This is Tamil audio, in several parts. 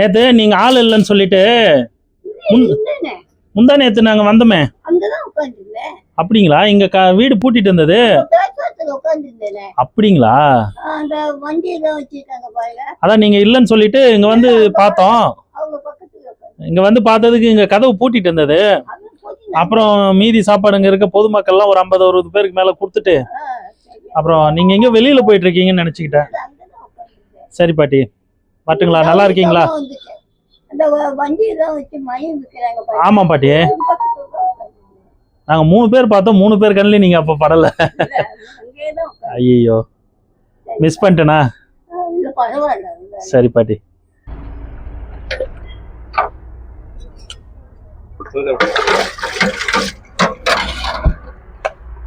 நேத்து நீங்க ஆள் இல்லைன்னு சொல்லிட்டு முந்தா நேத்து நாங்க வந்தோமே. அப்படிங்களா? இங்க வீடு பூட்டிட்டு இருந்தது. அப்படிங்களா? அதான் நீங்க இல்லைன்னு சொல்லிட்டு இங்க வந்து பார்த்தோம். இங்க வந்து பார்த்ததுக்கு இங்க கதவு பூட்டிட்டு இருந்தது. அப்புறம் மீதி சாப்பாடுங்க இருக்க பொதுமக்கள்லாம் ஒரு ஐம்பது அறுபது பேருக்கு மேல கொடுத்துட்டு அப்புறம் நீங்க எங்க வெளியில போயிட்டு இருக்கீங்கன்னு நினைச்சுக்கிட்டேன். சரி பாட்டி. பாட்டுங்களா நல்லா இருக்கீங்களா. ஆமா பாட்டி. நாங்க மூணு பேர் பார்த்தோம் மூணு பேர் கண்ணுலயும் நீங்க அப்ப படல. ஐயோ மிஸ் பண்ணிட்டேனா. சரி பாட்டி.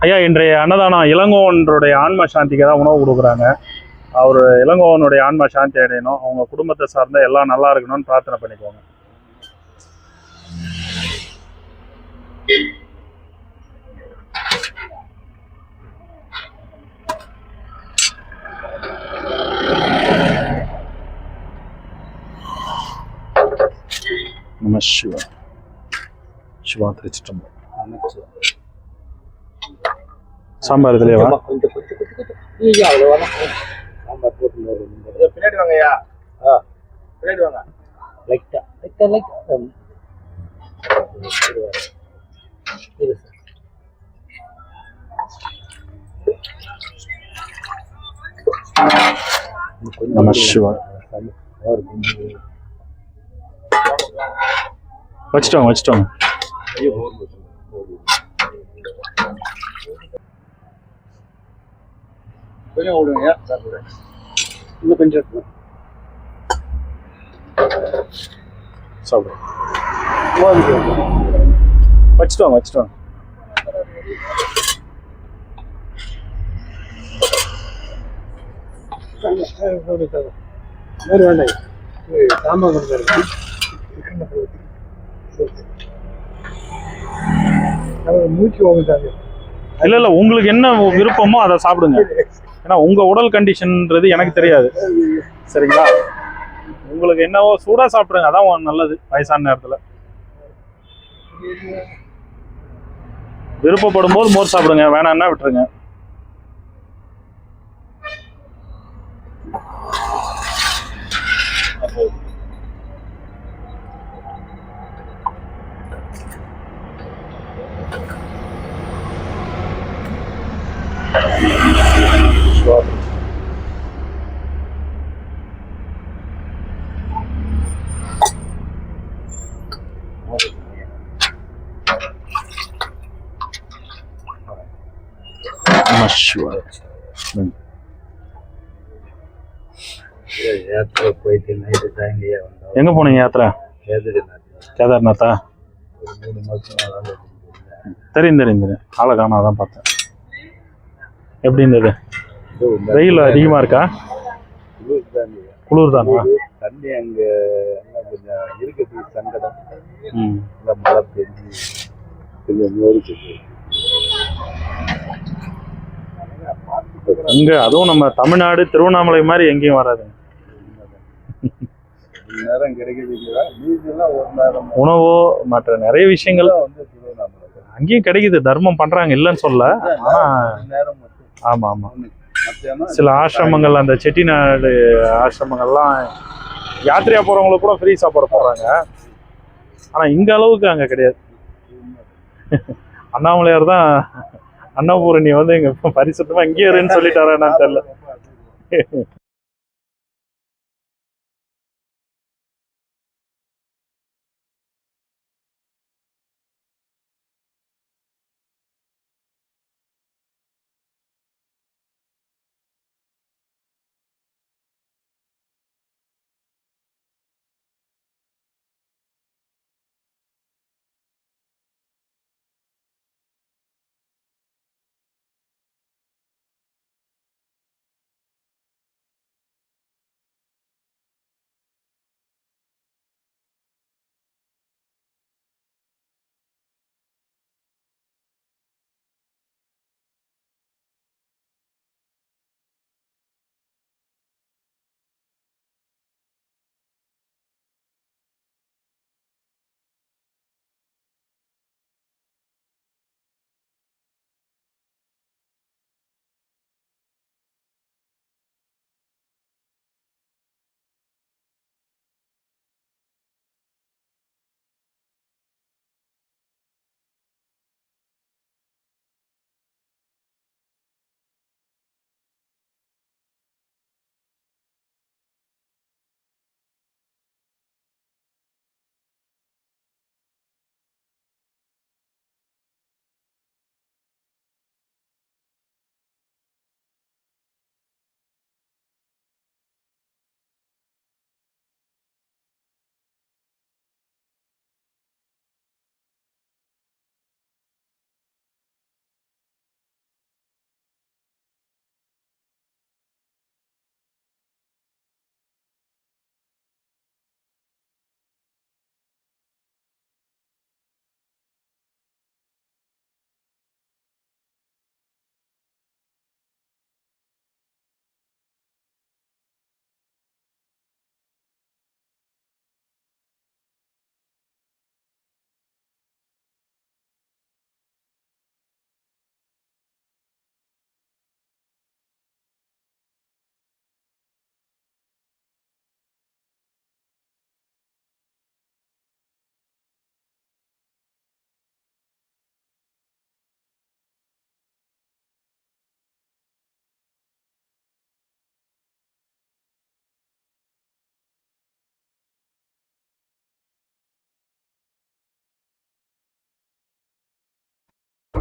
ஐயா இன்றைய அன்னதானம் இளங்கோவனுடைய ஆன்ம சாந்திக்கு தான் உணவு கொடுக்குறாங்க. அவர் இளங்கோவனுடைய ஆன்ம சாந்தி அடையணும். அவங்க குடும்பத்தை சார்ந்த எல்லாம் நல்லா இருக்கணும்னு பிரார்த்தனை பண்ணிக்கோங்க. நம சிவா. சிவா திருச்சிட்டம்பரம் சாம்பார் இதுலயேவா பின்னாடி வாங்க ஐயா பின்னாடி வாங்க. லைட்டா லைட்டா லைட்டா. இது சார். நம கொஞ்சம் விடுங்க சார். இன்னும் கொஞ்சம் இருக்கு. சாப்பிடுங்க வச்சுட்டோங்க வச்சுட்டோங்க வேறு வேண்டாம். இது சாம்பார் கொஞ்சம் இருக்கு. மூச்சு இல்ல இல்ல உங்களுக்கு என்ன விருப்பமோ அதை சாப்பிடுங்க. ஏன்னா உங்க உடல் கண்டிஷன்ன்றது எனக்கு தெரியாது. சரிங்களா? உங்களுக்கு என்னவோ சூடா சாப்பிடுங்க அதான் நல்லது வயசான நேரத்துல. விருப்பப்படும் போது மோர் சாப்பிடுங்க வேணாம்னா விட்டுருங்க. யாத்திரை போயிட்டு நைட்டு தாங்கியே வந்தோம் எங்க போனீங்க யாத்திரை? கேதுரிநாத். கேதார்நாத்தா? மூணு தெரியும் தெரியும் தெரியும். ஆளை காணாதான் பார்த்தேன். எப்படி இருந்தது? வெயில் அதிகமா இருக்கா? குளிர் தானா தண்ணி அங்க கொஞ்சம் இருக்குது சங்கடம். மழை பெஞ்சு கொஞ்சம் இங்க அதுவும் நம்ம தமிழ்நாடு திருவண்ணாமலை மாதிரி எங்கேயும் வராது. ஒரு நேரம் கிடைக்குது இல்லையா மீதியெல்லாம் ஒரு நேரம். உணவோ மற்ற நிறைய விஷயங்கள் அங்கேயும் கிடைக்குது. தர்மம் பண்றாங்க. இல்லைன்னு சொல்ல ஆனா ஆமா ஆமா. சில ஆசிரமங்கள் அந்த செட்டிநாடு ஆசிரமங்கள்லாம் யாத்திரையா போறவங்களுக்கு கூட ஃப்ரீ சாப்பாடு போடுறாங்க. ஆனா இங்க அளவுக்கு அங்க கிடையாது. அண்ணாமலையார் தான் அன்னபூரணி வந்து எங்க பரிசுத்தமா இங்கே இருன்னு சொல்லிட்டாரா என்னன்னு தெரியல.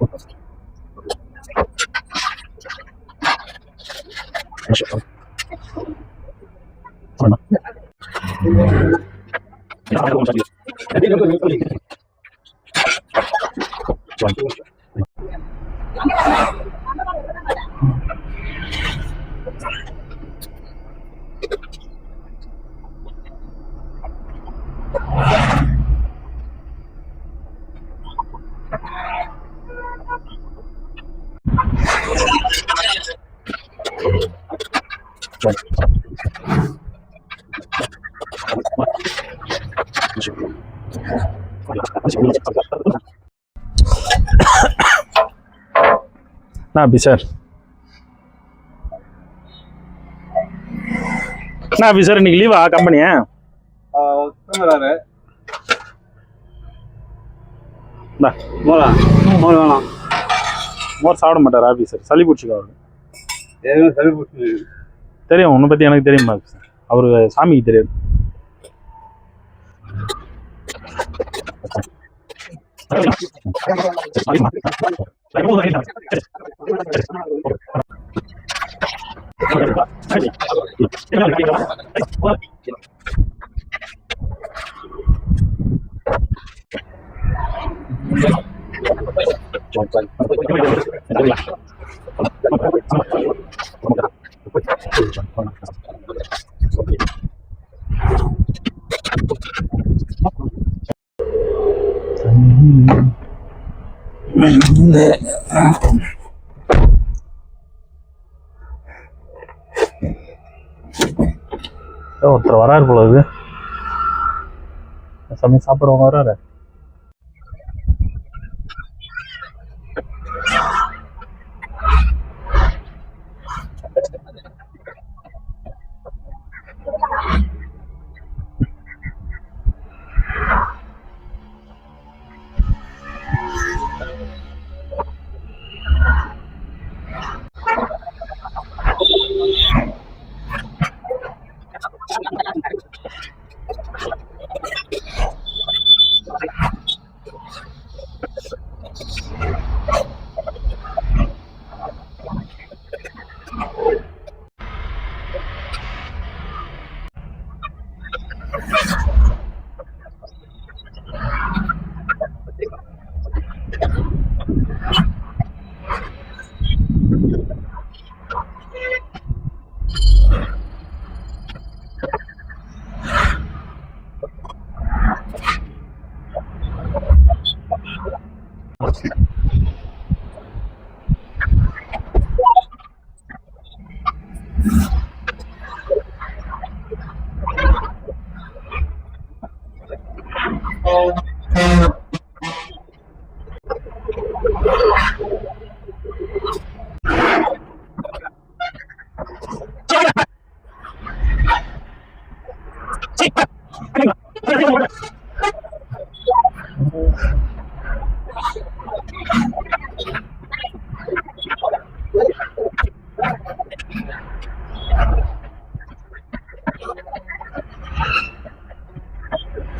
என்ன ஆஃபீஸர் என்ன ஆஃபீஸர் இன்னைக்கு லீவா கம்பெனியா தூங்குறாரு இந்தா, போலாம் போல. வேணாம் மோர் சாப்பிட மாட்டார் ஆஃபீஸர் சளி பிடிச்சிக்கோ. அவருக்கு எதுவும் சரி போச்சு தெரியும் உன்னை பற்றி எனக்கு தெரியும்? ஆஃபீஸர் அவரு சாமிக்கு தெரியாது ஏதோ ஒருத்தர் வராரு போல இது சமயம் சாப்பிடுவாங்க வராரு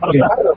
아, 그래요? 아, 그래요?